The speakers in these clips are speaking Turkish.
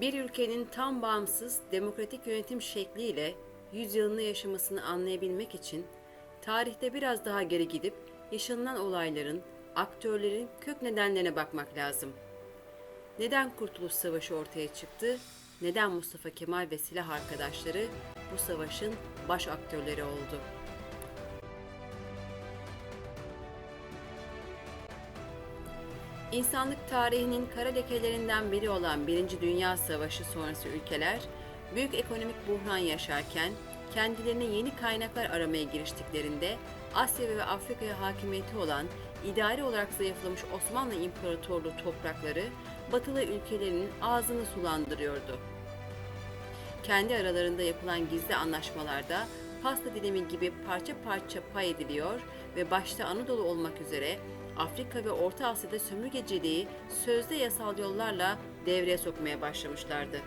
Bir ülkenin tam bağımsız demokratik yönetim şekliyle yüzyılını yaşamasını anlayabilmek için tarihte biraz daha geri gidip yaşanılan olayların, aktörlerin kök nedenlerine bakmak lazım. Neden Kurtuluş Savaşı ortaya çıktı? Neden Mustafa Kemal ve silah arkadaşları bu savaşın baş aktörleri oldu? İnsanlık tarihinin kara lekelerinden biri olan Birinci Dünya Savaşı sonrası ülkeler büyük ekonomik buhran yaşarken kendilerine yeni kaynaklar aramaya giriştiklerinde Asya ve Afrika'ya hakimiyeti olan idari olarak zayıflamış Osmanlı İmparatorluğu toprakları batılı ülkelerinin ağzını sulandırıyordu. Kendi aralarında yapılan gizli anlaşmalarda pasta dilimi gibi parça parça pay ediliyor ve başta Anadolu olmak üzere Afrika ve Orta Asya'da sömürgeciliği sözde yasal yollarla devreye sokmaya başlamışlardı.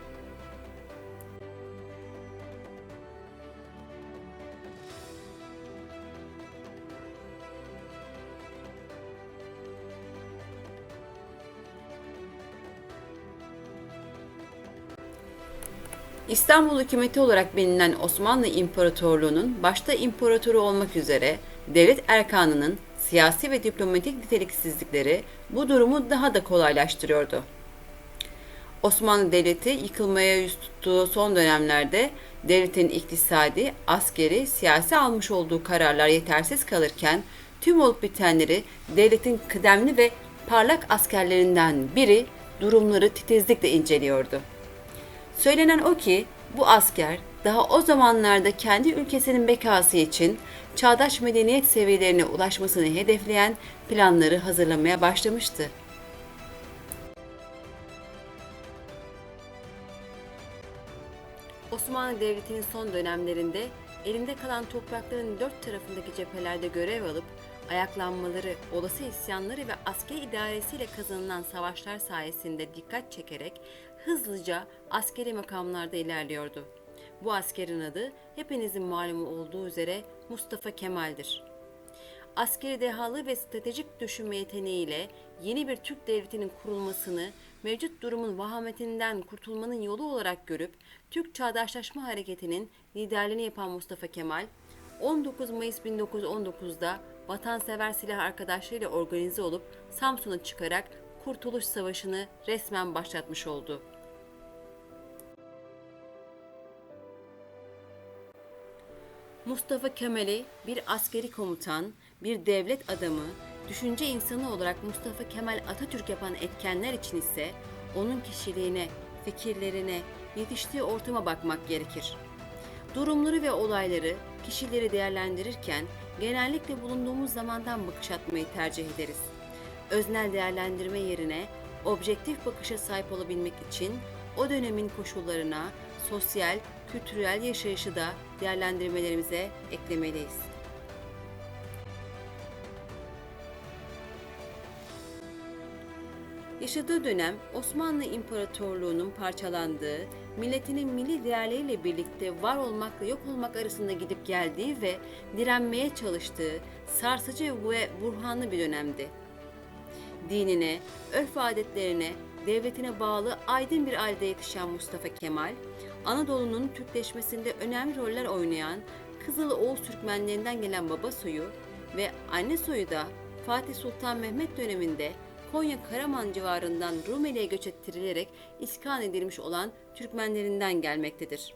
İstanbul hükümeti olarak bilinen Osmanlı İmparatorluğu'nun başta imparatoru olmak üzere devlet erkanının siyasi ve diplomatik niteliksizlikleri bu durumu daha da kolaylaştırıyordu. Osmanlı Devleti yıkılmaya yüz tuttuğu son dönemlerde devletin iktisadi, askeri, siyasi almış olduğu kararlar yetersiz kalırken tüm olup bitenleri devletin kıdemli ve parlak askerlerinden biri durumları titizlikle inceliyordu. Söylenen o ki bu asker daha o zamanlarda kendi ülkesinin bekası için çağdaş medeniyet seviyelerine ulaşmasını hedefleyen planları hazırlamaya başlamıştı. Osmanlı Devleti'nin son dönemlerinde elinde kalan toprakların dört tarafındaki cephelerde görev alıp ayaklanmaları, olası isyanları ve asker idaresiyle kazanılan savaşlar sayesinde dikkat çekerek hızlıca askeri makamlarda ilerliyordu. Bu askerin adı hepinizin malumu olduğu üzere Mustafa Kemal'dir. Askeri dehalı ve stratejik düşünme yeteneğiyle yeni bir Türk devletinin kurulmasını mevcut durumun vahametinden kurtulmanın yolu olarak görüp Türk Çağdaşlaşma Hareketi'nin liderliğini yapan Mustafa Kemal, 19 Mayıs 1919'da vatansever silah arkadaşlarıyla organize olup Samsun'a çıkarak Kurtuluş Savaşı'nı resmen başlatmış oldu. Mustafa Kemal'i bir askeri komutan, bir devlet adamı, düşünce insanı olarak Mustafa Kemal Atatürk yapan etkenler için ise onun kişiliğine, fikirlerine, yetiştiği ortama bakmak gerekir. Durumları ve olayları, kişileri değerlendirirken genellikle bulunduğumuz zamandan bakış atmayı tercih ederiz. Öznel değerlendirme yerine objektif bakışa sahip olabilmek için o dönemin koşullarına, sosyal, kültürel yaşayışı da değerlendirmelerimize eklemeliyiz. Yaşadığı dönem Osmanlı İmparatorluğu'nun parçalandığı, milletinin milli değerleriyle birlikte var olmakla yok olmak arasında gidip geldiği ve direnmeye çalıştığı sarsıcı ve burhanlı bir dönemdi. Dinine, örf adetlerine, devletine bağlı aydın bir ailede yetişen Mustafa Kemal, Anadolu'nun Türkleşmesinde önemli roller oynayan Kızıl Oğuz Türkmenlerinden gelen baba soyu ve anne soyu da Fatih Sultan Mehmet döneminde Konya Karaman civarından Rumeli'ye göç ettirilerek iskan edilmiş olan Türkmenlerinden gelmektedir.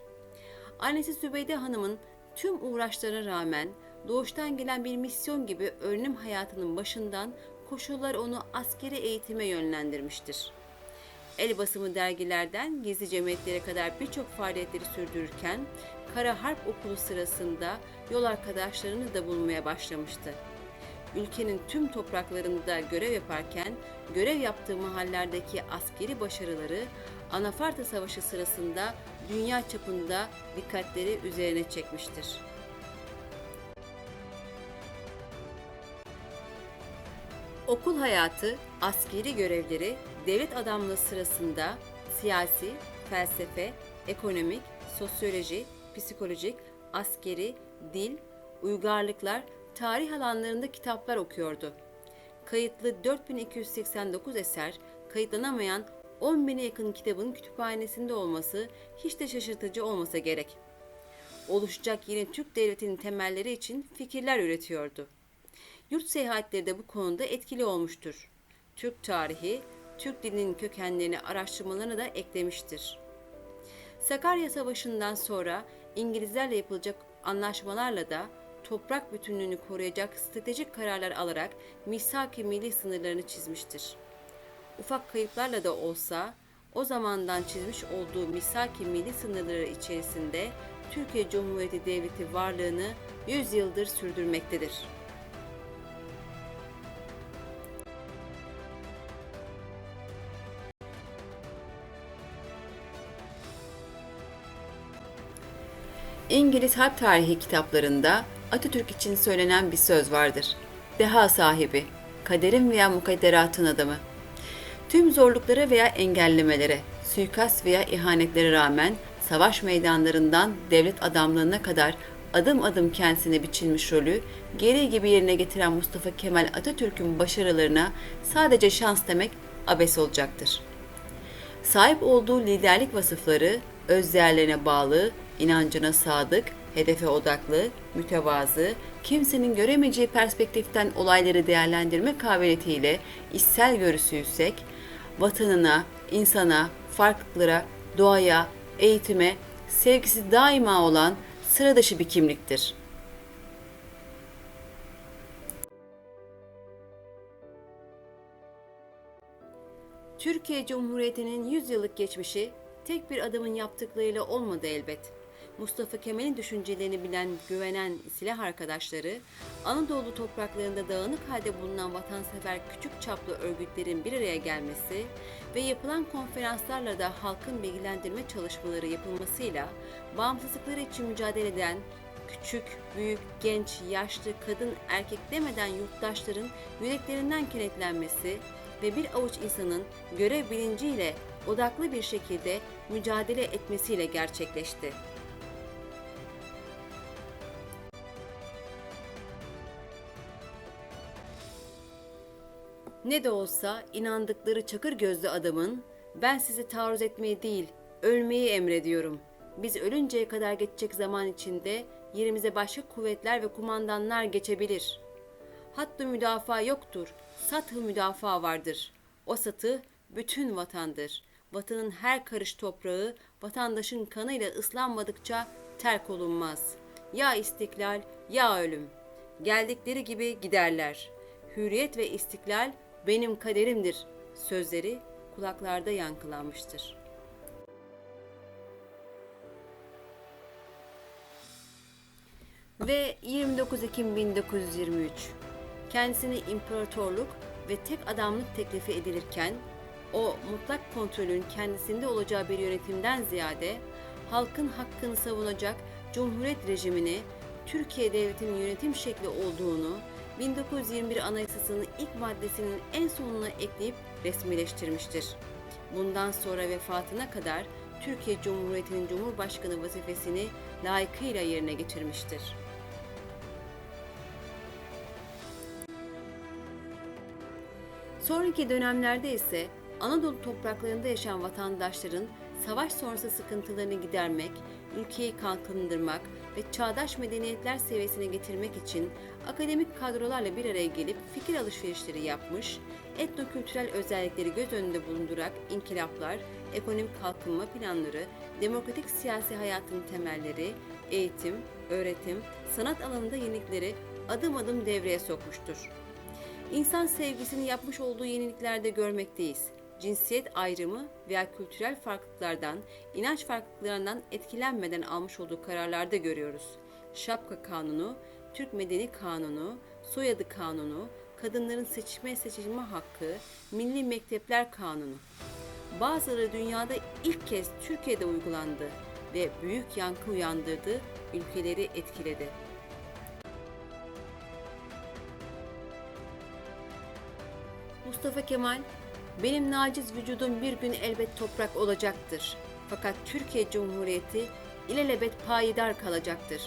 Annesi Sübeyde Hanım'ın tüm uğraşlarına rağmen doğuştan gelen bir misyon gibi öğrenim hayatının başından koşullar onu askeri eğitime yönlendirmiştir. El basımı dergilerden gizli cemiyetlere kadar birçok faaliyetleri sürdürürken Kara Harp Okulu sırasında yol arkadaşlarını da bulmaya başlamıştı ülkenin tüm topraklarında görev yaparken görev yaptığı mahallerdeki askeri başarıları Anafarta Savaşı sırasında dünya çapında dikkatleri üzerine çekmiştir. Okul hayatı, askeri görevleri, devlet adamlığı sırasında siyasi, felsefe, ekonomik, sosyoloji, psikolojik, askeri, dil, uygarlıklar tarih alanlarında kitaplar okuyordu. Kayıtlı 4289 eser, kayıtlanamayan 10 bine yakın kitabın kütüphanesinde olması hiç de şaşırtıcı olmasa gerek. Oluşacak yeni Türk Devleti'nin temelleri için fikirler üretiyordu. Yurt seyahatleri de bu konuda etkili olmuştur. Türk tarihi, Türk dilinin kökenlerini araştırmalarına da eklemiştir. Sakarya Savaşı'ndan sonra İngilizlerle yapılacak anlaşmalarla da toprak bütünlüğünü koruyacak stratejik kararlar alarak misak-ı milli sınırlarını çizmiştir. Ufak kayıplarla da olsa o zamandan çizmiş olduğu misak-ı milli sınırları içerisinde Türkiye Cumhuriyeti Devleti varlığını 100 yıldır sürdürmektedir. İngiliz harp tarihi kitaplarında Atatürk için söylenen bir söz vardır. Deha sahibi, kaderin veya mukadderatın adamı. Tüm zorluklara veya engellemelere, suikast veya ihanetlere rağmen savaş meydanlarından devlet adamlığına kadar adım adım kendisine biçilmiş rolü gereği gibi yerine getiren Mustafa Kemal Atatürk'ün başarılarına sadece şans demek abes olacaktır. Sahip olduğu liderlik vasıfları öz değerlerine bağlı, inancına sadık, hedefe odaklı, mütevazı, kimsenin göremeyeceği perspektiften olayları değerlendirme kabiliyetiyle içsel görüsü yüksek, vatanına, insana, farklılıklara, doğaya, eğitime, sevgisi daima olan sıra dışı bir kimliktir. Türkiye Cumhuriyeti'nin 100 yıllık geçmişi tek bir adamın yaptıklarıyla olmadı elbet. Mustafa Kemal'in düşüncelerini bilen, güvenen silah arkadaşları, Anadolu topraklarında dağınık halde bulunan vatansever küçük çaplı örgütlerin bir araya gelmesi ve yapılan konferanslarla da halkın bilgilendirme çalışmaları yapılmasıyla bağımsızlıkları için mücadele eden küçük, büyük, genç, yaşlı, kadın, erkek demeden yurttaşların yüreklerinden kenetlenmesi ve bir avuç insanın görev bilinciyle odaklı bir şekilde mücadele etmesiyle gerçekleşti. Ne de olsa inandıkları çakır gözlü adamın ben sizi taarruz etmeyi değil, ölmeyi emrediyorum. Biz ölünceye kadar geçecek zaman içinde yerimize başka kuvvetler ve kumandanlar geçebilir. Hattı müdafaa yoktur, satı müdafaa vardır. O satı bütün vatandır. Vatanın her karış toprağı vatandaşın kanıyla ıslanmadıkça terk olunmaz. Ya istiklal ya ölüm. Geldikleri gibi giderler. Hürriyet ve istiklal benim kaderimdir sözleri kulaklarda yankılanmıştır. Ve 29 Ekim 1923 kendisine imparatorluk ve tek adamlık teklifi edilirken o mutlak kontrolün kendisinde olacağı bir yönetimden ziyade halkın hakkını savunacak Cumhuriyet rejimini Türkiye Devleti'nin yönetim şekli olduğunu 1921 Anayasası'nın ilk maddesinin en sonuna ekleyip resmileştirmiştir. Bundan sonra vefatına kadar Türkiye Cumhuriyeti'nin Cumhurbaşkanı vazifesini layıkıyla yerine getirmiştir. Sonraki dönemlerde ise Anadolu topraklarında yaşayan vatandaşların savaş sonrası sıkıntılarını gidermek, ülkeyi kalkındırmak ve çağdaş medeniyetler seviyesine getirmek için akademik kadrolarla bir araya gelip fikir alışverişleri yapmış, etnokültürel özellikleri göz önünde bulundurarak inkılaplar, ekonomik kalkınma planları, demokratik siyasi hayatın temelleri, eğitim, öğretim, sanat alanında yenilikleri adım adım devreye sokmuştur. İnsan sevgisini yapmış olduğu yeniliklerde görmekteyiz. Cinsiyet ayrımı veya kültürel farklılıklardan, inanç farklılıklarından etkilenmeden almış olduğu kararlarda görüyoruz. Şapka Kanunu, Türk Medeni Kanunu, Soyadı Kanunu, kadınların seçme seçilme hakkı, Milli Mektepler Kanunu. Bazıları dünyada ilk kez Türkiye'de uygulandı ve büyük yankı uyandırdı, ülkeleri etkiledi. Mustafa Kemal, benim naciz vücudum bir gün elbet toprak olacaktır. Fakat Türkiye Cumhuriyeti ilelebet payidar kalacaktır.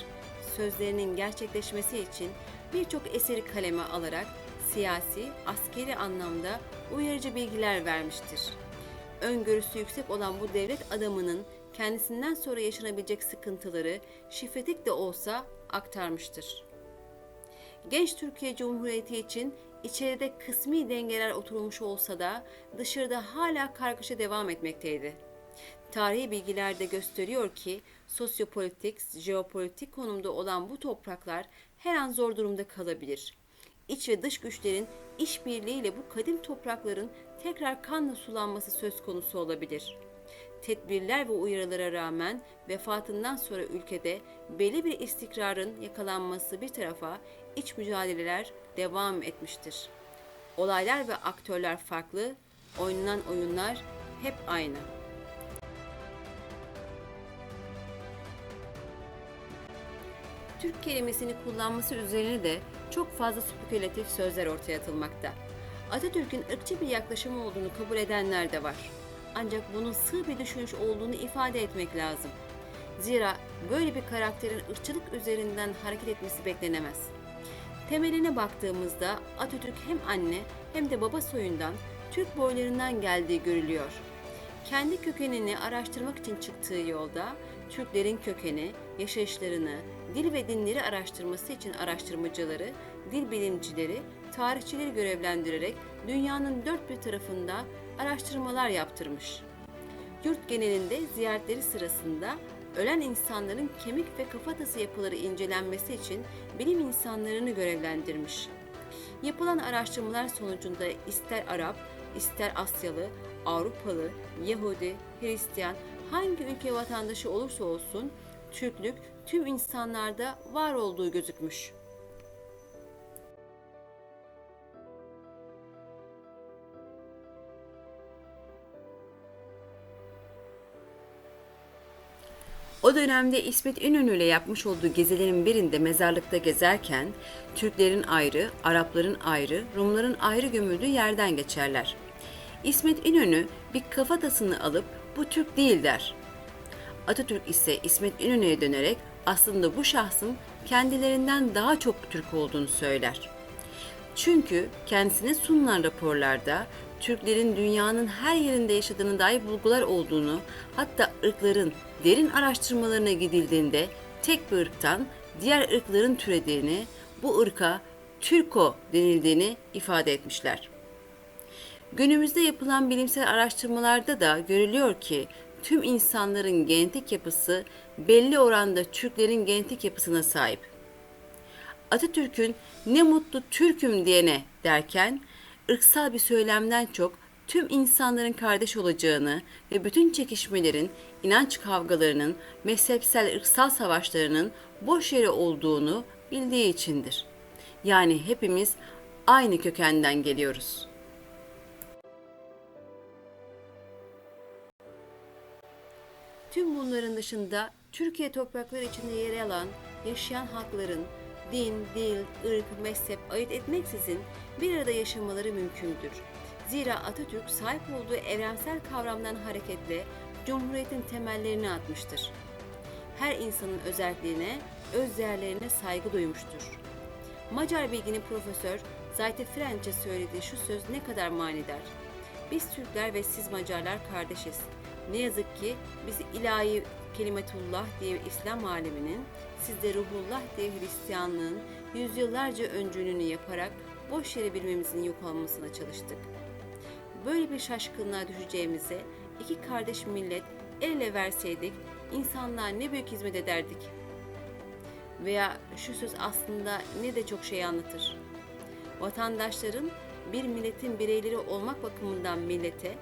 Sözlerinin gerçekleşmesi için birçok eseri kaleme alarak siyasi, askeri anlamda uyarıcı bilgiler vermiştir. öngörüsü yüksek olan bu devlet adamının kendisinden sonra yaşanabilecek sıkıntıları şifretik de olsa aktarmıştır. Genç Türkiye Cumhuriyeti için içeride kısmi dengeler oturmuş olsa da dışarıda hala kargaşa devam etmekteydi. Tarihi bilgiler de gösteriyor ki sosyopolitik, jeopolitik konumda olan bu topraklar her an zor durumda kalabilir. İç ve dış güçlerin işbirliğiyle bu kadim toprakların tekrar kanla sulanması söz konusu olabilir. Tedbirler ve uyarılara rağmen vefatından sonra ülkede belli bir istikrarın yakalanması bir tarafa iç mücadeleler devam etmiştir. Olaylar ve aktörler farklı, oynanan oyunlar hep aynı. Türk kelimesini kullanması üzerine de çok fazla spekülatif sözler ortaya atılmakta. Atatürk'ün ırkçı bir yaklaşımı olduğunu kabul edenler de var. Ancak bunun sığ bir düşünüş olduğunu ifade etmek lazım. Zira böyle bir karakterin ırkçılık üzerinden hareket etmesi beklenemez. Temeline baktığımızda Atatürk hem anne hem de baba soyundan Türk boylarından geldiği görülüyor. Kendi kökenini araştırmak için çıktığı yolda Türklerin kökeni, yaşayışlarını, dil ve dinleri araştırması için araştırmacıları, dil bilimcileri, tarihçileri görevlendirerek dünyanın dört bir tarafında araştırmalar yaptırmış. Yurt genelinde ziyaretleri sırasında ölen insanların kemik ve kafatası yapıları incelenmesi için bilim insanlarını görevlendirmiş. Yapılan araştırmalar sonucunda ister Arap, ister Asyalı, Avrupalı, Yahudi, Hristiyan hangi ülke vatandaşı olursa olsun Türklük tüm insanlarda var olduğu gözükmüş. Dönemde İsmet İnönü ile yapmış olduğu gezilerin birinde mezarlıkta gezerken Türklerin ayrı, Arapların ayrı, Rumların ayrı gömüldüğü yerden geçerler. İsmet İnönü bir kafatasını alıp bu Türk değil der. Atatürk ise İsmet İnönü'ye dönerek aslında bu şahsın kendilerinden daha çok Türk olduğunu söyler. Çünkü kendisine sunulan raporlarda Türklerin dünyanın her yerinde yaşadığını dair bulgular olduğunu, hatta ırkların derin araştırmalarına gidildiğinde tek bir ırktan diğer ırkların türediğini, bu ırka Türko denildiğini ifade etmişler. Günümüzde yapılan bilimsel araştırmalarda da görülüyor ki tüm insanların genetik yapısı belli oranda Türklerin genetik yapısına sahip. Atatürk'ün ne mutlu Türk'üm diyene derken ırksal bir söylemden çok tüm insanların kardeş olacağını ve bütün çekişmelerin, inanç kavgalarının, mezhepsel ırksal savaşlarının boş yere olduğunu bildiği içindir. Yani hepimiz aynı kökenden geliyoruz.'' Tüm bunların dışında Türkiye toprakları içinde yer alan yaşayan halkların din, dil, ırk, mezhep ayırt etmeksizin bir arada yaşamaları mümkündür. Zira Atatürk sahip olduğu evrensel kavramdan hareketle Cumhuriyet'in temellerini atmıştır. Her insanın özelliğine, öz değerlerine saygı duymuştur. Macar bilginin profesör Zayte Frenç'e söylediği şu söz ne kadar manidar. Biz Türkler ve siz Macarlar kardeşiz. Ne yazık ki biz ilahi kelimetullah diye İslam aleminin, siz de ruhullah diye Hristiyanlığın yüzyıllarca öncülüğünü yaparak boş yere birbirimizin yok olmasına çalıştık. Böyle bir şaşkınlığa düşeceğimize iki kardeş millet el ele verseydik insanlığa ne büyük hizmet ederdik. Veya şu söz aslında ne de çok şey anlatır. Vatandaşların bir milletin bireyleri olmak bakımından millete,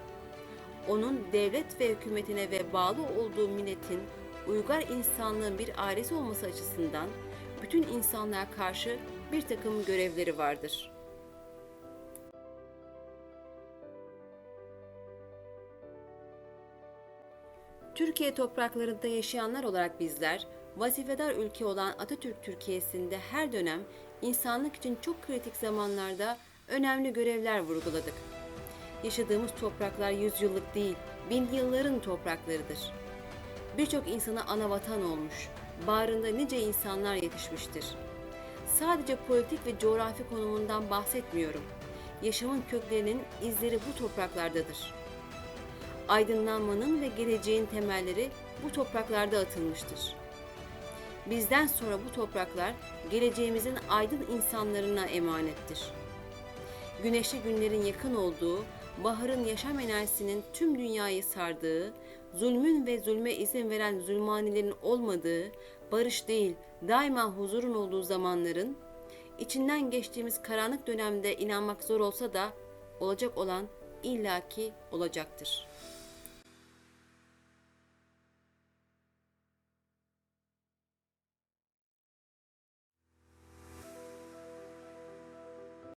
onun devlet ve hükümetine ve bağlı olduğu milletin uygar insanlığın bir ailesi olması açısından bütün insanlığa karşı bir takım görevleri vardır. Türkiye topraklarında yaşayanlar olarak bizler, vazifedar ülke olan Atatürk Türkiye'sinde her dönem insanlık için çok kritik zamanlarda önemli görevler vurguladık. Yaşadığımız topraklar yüzyıllık değil, bin yılların topraklarıdır. Birçok insana ana vatan olmuş, bağrında nice insanlar yetişmiştir. Sadece politik ve coğrafi konumundan bahsetmiyorum. Yaşamın köklerinin izleri bu topraklardadır. Aydınlanmanın ve geleceğin temelleri bu topraklarda atılmıştır. Bizden sonra bu topraklar geleceğimizin aydın insanlarına emanettir. Güneşli günlerin yakın olduğu, baharın yaşam enerjisinin tüm dünyayı sardığı, zulmün ve zulme izin veren zulmanilerin olmadığı, barış değil daima huzurun olduğu zamanların, içinden geçtiğimiz karanlık dönemde inanmak zor olsa da olacak olan illaki olacaktır.''